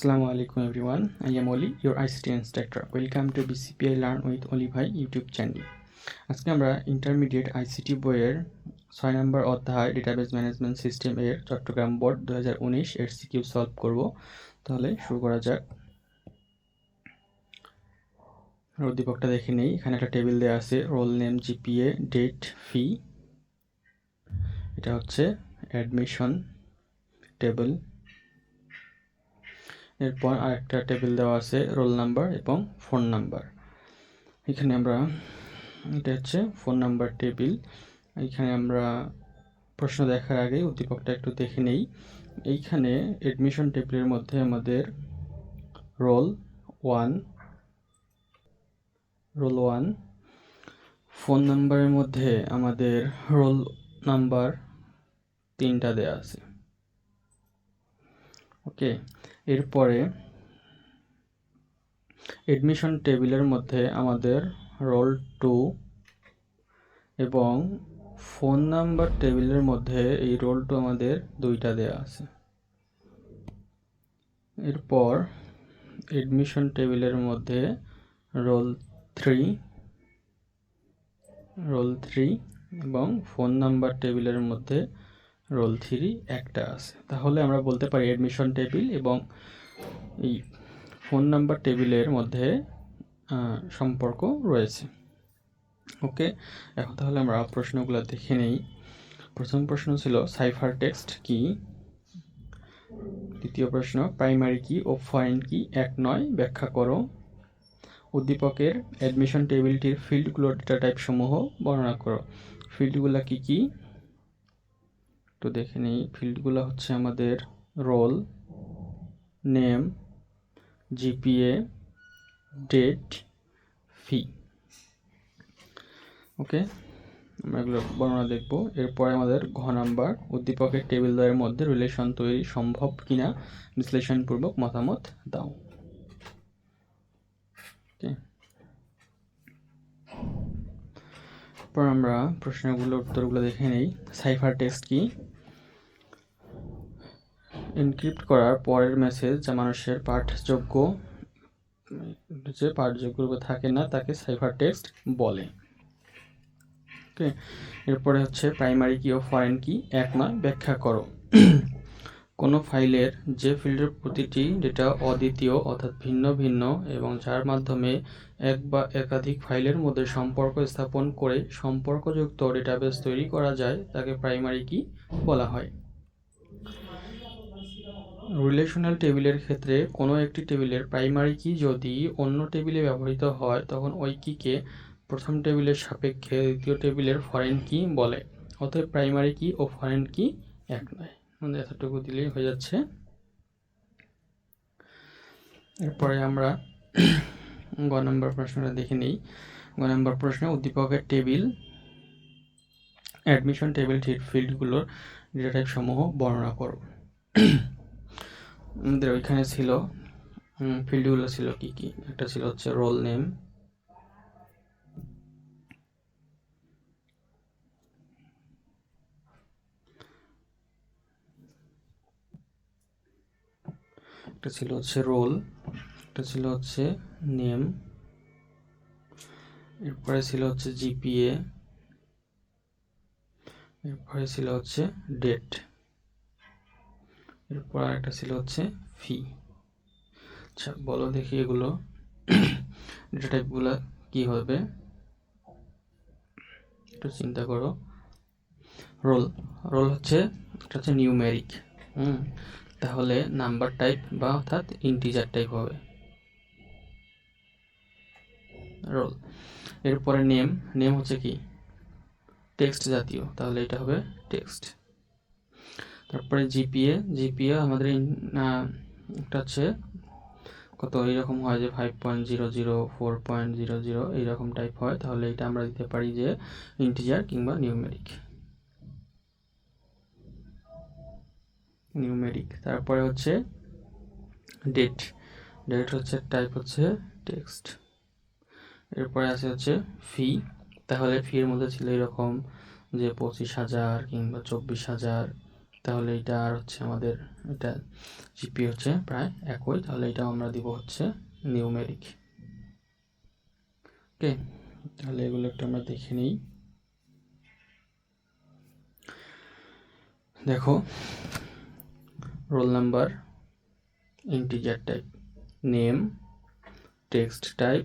Assalamu alaikum everyone. I am Oli, your ICT instructor. Welcome to BCPI Learn with Oli ভাই YouTube channel আজকে আমরা intermediate ICT বইয়ের ছয় নম্বর অধ্যায় database management system এর Chittagong board দু হাজার উনিশ এর সিকিউ সলভ করব। তাহলে শুরু করা যাক। উদ্দীপকটা দেখে নেই। এখানে একটা টেবিল দেওয়া আছে roll name GPA date fee এটা হচ্ছে অ্যাডমিশন টেবিল এরপর আরেকটা টেবিল দেওয়া আছে রোল নাম্বার এবং ফোন নাম্বার এখানে আমরা, এটা হচ্ছে ফোন নাম্বার টেবিল এখানে আমরা প্রশ্ন দেখার আগে উদ্দীপকটা একটু দেখে নেই। এইখানে এডমিশন টেবিলের মধ্যে আমাদের roll one roll one phone নাম্বারের মধ্যে আমাদের রোল নাম্বার তিনটা দেয়া আছে। ওকে এরপরে এডমিশন টেবিলের মধ্যে আমাদের রোল টু এবং ফোন নাম্বার টেবিলের মধ্যে এই রোল টু আমাদের দুইটা দেয়া আছে। এরপর এডমিশন টেবিলের মধ্যে রোল থ্রি রোল থ্রি এবং ফোন নাম্বার টেবিলের মধ্যে রোল থ্রি একটা আছে। তাহলে আমরা বলতে পারি অ্যাডমিশন টেবিল এবং এই ফোন নাম্বার টেবিলের মধ্যে সম্পর্ক রয়েছে। ওকে এখন তাহলে আমরা প্রশ্নগুলো দেখে নেই। প্রথম প্রশ্ন ছিল সাইফার টেক্সট কি? দ্বিতীয় প্রশ্ন প্রাইমারি কি ও ফরেন কি? এক নয়, ব্যাখ্যা করো। উদ্দীপকের অ্যাডমিশন টেবিলটির ফিল্ডগুলোর ডেটা টাইপ সমূহ বর্ণনা করো। ফিল্ডগুলো কি কি? তো দেখে নিই। ফিল্ডগুলো হচ্ছে আমাদের roll, name, GPA, date, fee. Okay, আমরা এগুলো বর্ণনা দেখব। এরপরে আমাদের ঘ নাম্বার, উদ্দীপকের টেবিল দ্বয়ের মধ্যে রিলেশন তৈরি সম্ভব কিনা? বিশ্লেষণপূর্বক মতামত দাও ওকে এরপর আমরা প্রশ্নগুলোর উত্তরগুলো দেখে নেই। সাইফার টেক্সট কি? এনক্রিপ্ট করার পরের মেসেজ যা মানুষের পাঠযোগ্য, যে পাঠযোগ্য রূপে থাকে না, তাকে সাইফার টেক্সট বলে। ওকে এরপরে হচ্ছে প্রাইমারি কি ও ফরেন কি এক নয় ব্যাখ্যা করো। কোনো ফাইলের যে ফিল্ডের প্রতিটি ডেটা অদ্বিতীয় অর্থাৎ ভিন্ন ভিন্ন এবং যার মাধ্যমে এক বা একাধিক ফাইলের মধ্যে সম্পর্ক স্থাপন করে সম্পর্কযুক্ত ডেটাবেস তৈরি করা যায়, তাকে প্রাইমারি কি বলা হয়? রিলেশনাল টেবিলের ক্ষেত্রে কোনো একটি টেবিলের প্রাইমারি কি যদি অন্য টেবিলে ব্যবহৃত হয়, তখন ওই কিকে প্রথম টেবিলের সাপেক্ষে দ্বিতীয় টেবিলের ফরেন কি বলে? অতএব প্রাইমারি কি ও ফরেন কি এক নয়। এতটুকু দিলেই হয়ে যাচ্ছে। এরপরে আমরা গ নম্বর প্রশ্নটা দেখে নিই। গ নম্বর প্রশ্ন, উদ্দীপকের টেবিল অ্যাডমিশন টেবিল ফিল্ডগুলোর ডেটা টাইপ সমূহ বর্ণনা করো। আমাদের ওইখানে ছিল ফিল্ডগুলো ছিল কি কি? একটা ছিল হচ্ছে রোল নেম একটা ছিল হচ্ছে রোল, একটা ছিল হচ্ছে নেম, এরপরে ছিল হচ্ছে জিপিএ, এরপরে ছিল হচ্ছে ডেট, এরপর আরেকটা ছিল হচ্ছে ফি। আচ্ছা বলো দেখি এগুলো, ডেটা টাইপগুলো কী হবে? একটু চিন্তা করো। রোল রোল হচ্ছে, এটা হচ্ছে নিউমেরিক, হুম? তাহলে নাম্বার টাইপ বা অর্থাৎ ইন্টিজার টাইপ হবে। রোল এরপরে নেম নেম হচ্ছে কি? টেক্সট জাতীয়, তাহলে এটা হবে টেক্সট তারপরে জিপিএ জিপিএ আমাদের একটা হচ্ছে কত এইরকম হয় যে five point zero zero four point zero zero এইরকম টাইপ হয়, তাহলে এটা আমরা দিতে পারি যে ইন্টিজার কিংবা নিউমেরিক নিউমেরিক তারপরে হচ্ছে ডেট ডেট হচ্ছে টাইপ হচ্ছে টেক্সট এরপরে আছে হচ্ছে ফি তাহলে ফির মধ্যে ছিল এরকম যে পঁচিশ হাজার কিংবা চব্বিশ হাজার, তাহলে এটা আর হচ্ছে আমাদের এটা জিপি হচ্ছে প্রায় একই, তাহলে এটা আমরা দিব হচ্ছে নিউমেরিক ওকে তাহলে এগুলো একটু আমরা দেখে নিই। দেখো roll number integer type name text type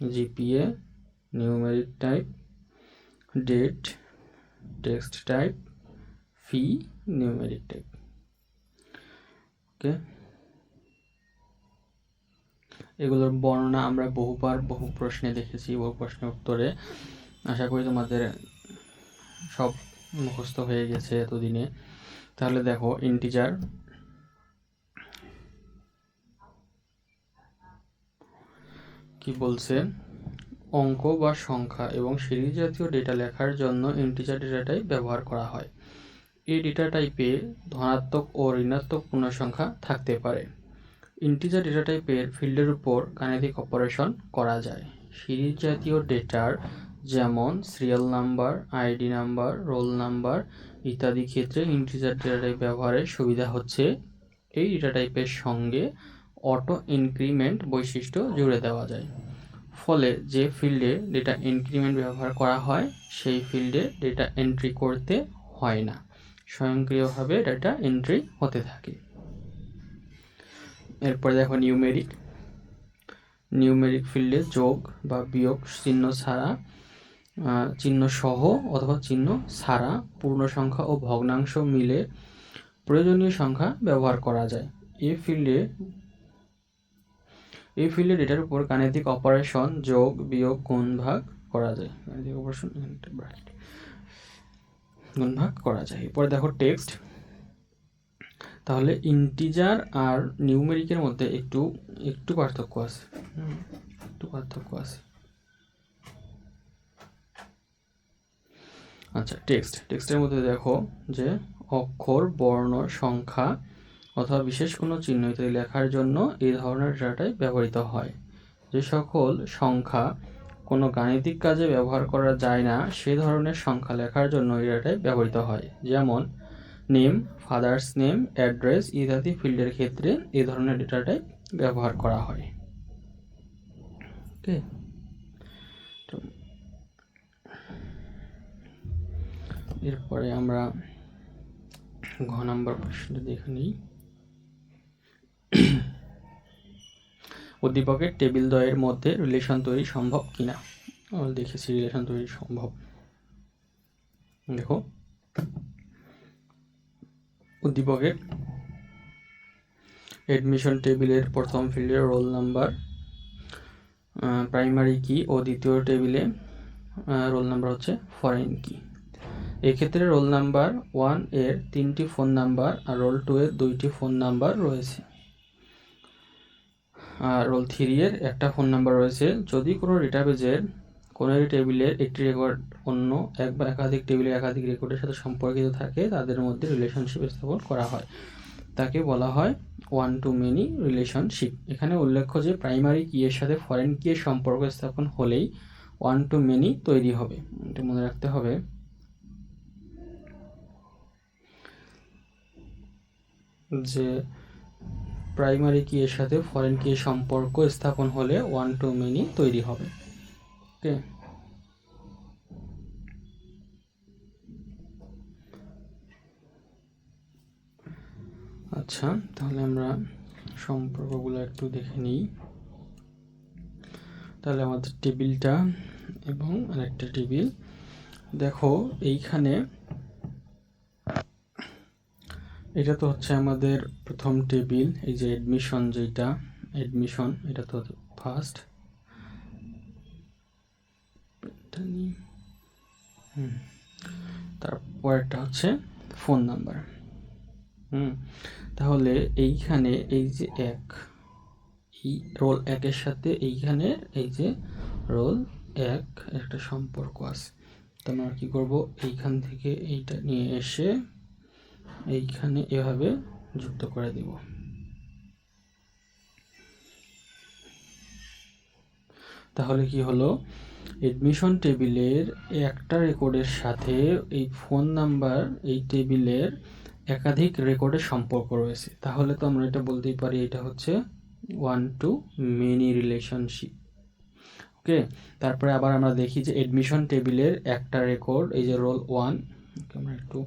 GPA numeric type date text type fee numeric type okay এগুলোর বর্ণনা আমরা বহুবার বহু প্রশ্নে দেখেছি, বহু প্রশ্নের উত্তরে। আশা করি তোমাদের সব মুখস্থ হয়ে গেছে এতদিনে। তাহলে দেখো ইন্টিজার কি বলছে? অঙ্ক বা সংখ্যা এবং সিরিজ জাতীয় ডেটা লেখার জন্য ইন্টিজার ডেটা টাইপ ব্যবহার করা হয়। এই ডেটা টাইপে ধনাত্মক ও ঋণাত্মক পূর্ণসংখ্যা থাকতে পারে। ইন্টিজার ডেটা টাইপের ফিল্ডের উপর গাণিতিক অপারেশন করা যায়। সিরিজ জাতীয় ডেটার যেমন serial number ID number roll number ইত্যাদি ক্ষেত্রে ইন্টিজার ডেটা টাইপ ব্যবহারের সুবিধা হচ্ছে এই ডেটা টাইপের সঙ্গে অটো ইনক্রিমেন্ট বৈশিষ্ট্য জুড়ে দেওয়া যায়। ফলে যে ফিল্ডে ডেটা ইনক্রিমেন্ট ব্যবহার করা হয়, সেই ফিল্ডে ডেটা এন্ট্রি করতে হয় না। স্বয়ংক্রিয়ভাবে ডেটা এন্ট্রি হতে থাকে। এরপরে দেখো নিউমেরিক নিউমেরিক ফিল্ডে যোগ বা বিয়োগ চিহ্ন ছাড়া চিহ্ন সহ অথবা চিহ্ন ছাড়া পূর্ণ সংখ্যা ও ভগ্নাংশ মিলে প্রয়োজনীয় সংখ্যা ব্যবহার করা যায়। এই ফিল্ডে এই ফিল্ডে ডেটার উপর গাণিতিক অপারেশন যোগ, বিয়োগ, গুণ, ভাগ করা যায়। গাণিতিক অপারেশন গুণ, ভাগ করা যায়। এরপরে দেখো টেক্সট তাহলে ইন্টিজার আর নিউমেরিকের মধ্যে একটু একটু পার্থক্য আছে। একটু পার্থক্য আছে। আচ্ছা টেক্সট টেক্সটের মধ্যে দেখো যে অক্ষর বর্ণ সংখ্যা অথবা বিশেষ কোনো চিহ্ন ইত্যাদি লেখার জন্য এই ধরনের ডেটাটাই ব্যবহৃত হয়। যে সকল সংখ্যা কোনো গাণিতিক কাজে ব্যবহার করা যায় না সে ধরনের সংখ্যা লেখার জন্য এই ডেটাটাই ব্যবহৃত হয়। যেমন নেম ফাদার্স নেম অ্যাড্রেস ইত্যাদি ফিল্ডের ক্ষেত্রে এই ধরনের ডেটাটাই ব্যবহার করা হয়। ওকে এরপরে আমরা ঘ নাম্বার প্রশ্নটা দেখে নিই। উদ্দীপকের টেবিল দ্বয়ের মধ্যে রিলেশন তৈরি সম্ভব কিনা? আমরা দেখেছি রিলেশন তৈরি সম্ভব। দেখো। উদ্দীপকের এডমিশন টেবিলের প্রথম ফিল্ডে রোল নাম্বার প্রাইমারি কি ও দ্বিতীয় টেবিলে রোল নাম্বার হচ্ছে ফরেন কি এক্ষেত্রে রোল নাম্বার ওয়ানের তিনটি ফোন নাম্বার আর রোল টু এর দুইটি ফোন নাম্বার রয়েছে। আর রোল থ্রি এর একটা ফোন নাম্বার রয়েছে। যদি কোনো ডেটাবেজের কোনো একটি টেবিলের একটি রেকর্ড অন্য এক বা একাধিক টেবিলের একাধিক রেকর্ডের সাথে সম্পর্কিত থাকে, তাদের মধ্যে রিলেশনশিপ স্থাপন করা হয়। তাকে বলা হয় ওয়ান টু মেনি রিলেশনশিপ এখানে উল্লেখ্য যে প্রাইমারি কি এর সাথে ফরেন কি এর সম্পর্ক স্থাপন হলেই ওয়ান টু মেনি তৈরি হবে। এটা মনে রাখতে হবে। যে প্রাইমারি কি এর সাথে ফরেন কি সম্পর্ক স্থাপন হলে ওয়ান টু মেনি তৈরি হবে। ওকে আচ্ছা তাহলে আমরা সম্পর্কগুলো একটু দেখে নিই। তাহলে আমাদের টেবিলটা এবং আরেকটা টেবিল। দেখো, এইখানে এটা তো হচ্ছে আমাদের প্রথম টেবিল, এই যে অ্যাডমিশন যেটা অ্যাডমিশন এটা তো ফার্স্ট তারপরটা হচ্ছে ফোন নাম্বার হুম, তাহলে এইখানে এই যে এক, এই রোল একের সাথে এইখানে এই যে রোল এক একটা সম্পর্ক আছে। তো আমরা কী করব? এইখান থেকে এইটা নিয়ে এসে এইখানে এভাবে যুক্ত করে দিব। তাহলে কি হলো? এডমিশন টেবিলের একটা রেকর্ডের সাথে এই ফোন নাম্বার এই টেবিলের একাধিক রেকর্ডের সম্পর্ক রয়েছে। তাহলে তো আমরা এটা বলতেই পারি, এটা হচ্ছে one to many relationship okay তারপরে আবার আমরা দেখি যে এডমিশন টেবিলের একটা রেকর্ড এই যে রোল ওয়ান আমরা একটু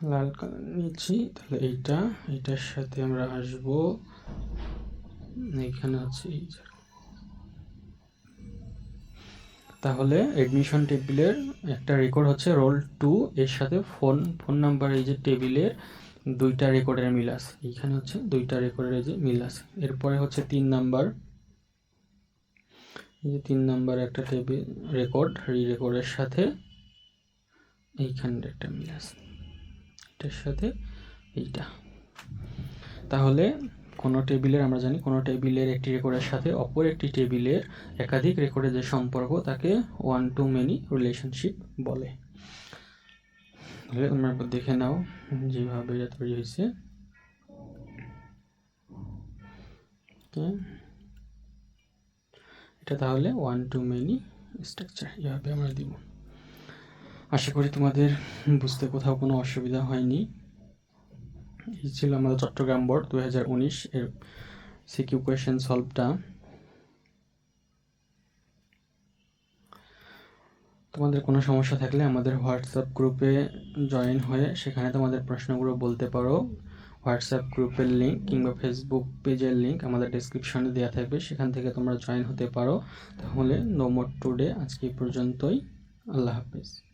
লাল কালার নিচ্ছি তাহলে এইটা, এইটার সাথে আমরা আসব। এখানে আছে, এই তাহলে এডমিশন টেবিলের একটা রেকর্ড হচ্ছে রোল টু এর সাথে ফোন ফোন নাম্বার এই যে টেবিলের দুইটা রেকর্ডের মিল আছে। এইখানে হচ্ছে দুইটা রেকর্ডের যে মিল আছে। এরপরে হচ্ছে তিন নাম্বার এই যে তিন নাম্বার একটা টেবিল রেকর্ড এই রেকর্ডের সাথে এইখানের একটা মিল আছে। এটার সাথে এইটা। তাহলে কোনো টেবিলের, আমরা জানি কোনো টেবিলের একটি রেকর্ডের সাথে অপর একটি টেবিলের একাধিক রেকর্ডের যে সম্পর্ক তাকে ওয়ান টু মেনি রিলেশনশিপ বলে। তাহলে তোমরা দেখে নাও যেভাবে এটা তৈরি হয়েছে। এটা তাহলে ওয়ান টু মেনি স্ট্রাকচার এভাবে আমরা দিব। আশা করি তোমাদের বুঝতে কোথাও কোনো অসুবিধা হয়নি। এই ছিল আমাদের চট্টগ্রাম বোর্ড দু হাজার উনিশ এর সিকিউ কোয়েশন সলভটা। তোমাদের কোনো সমস্যা থাকলে আমাদের হোয়াটসঅ্যাপ গ্রুপে জয়েন হয়ে সেখানে তোমাদের প্রশ্নগুলো বলতে পারো। হোয়াটসঅ্যাপ গ্রুপের লিঙ্ক কিংবা ফেসবুক পেজের লিঙ্ক আমাদের ডিসক্রিপশনে দেওয়া থাকবে, সেখান থেকে তোমরা জয়েন হতে পারো। তাহলে নো মোর টুডে আজকে এই পর্যন্তই। আল্লাহ হাফিজ।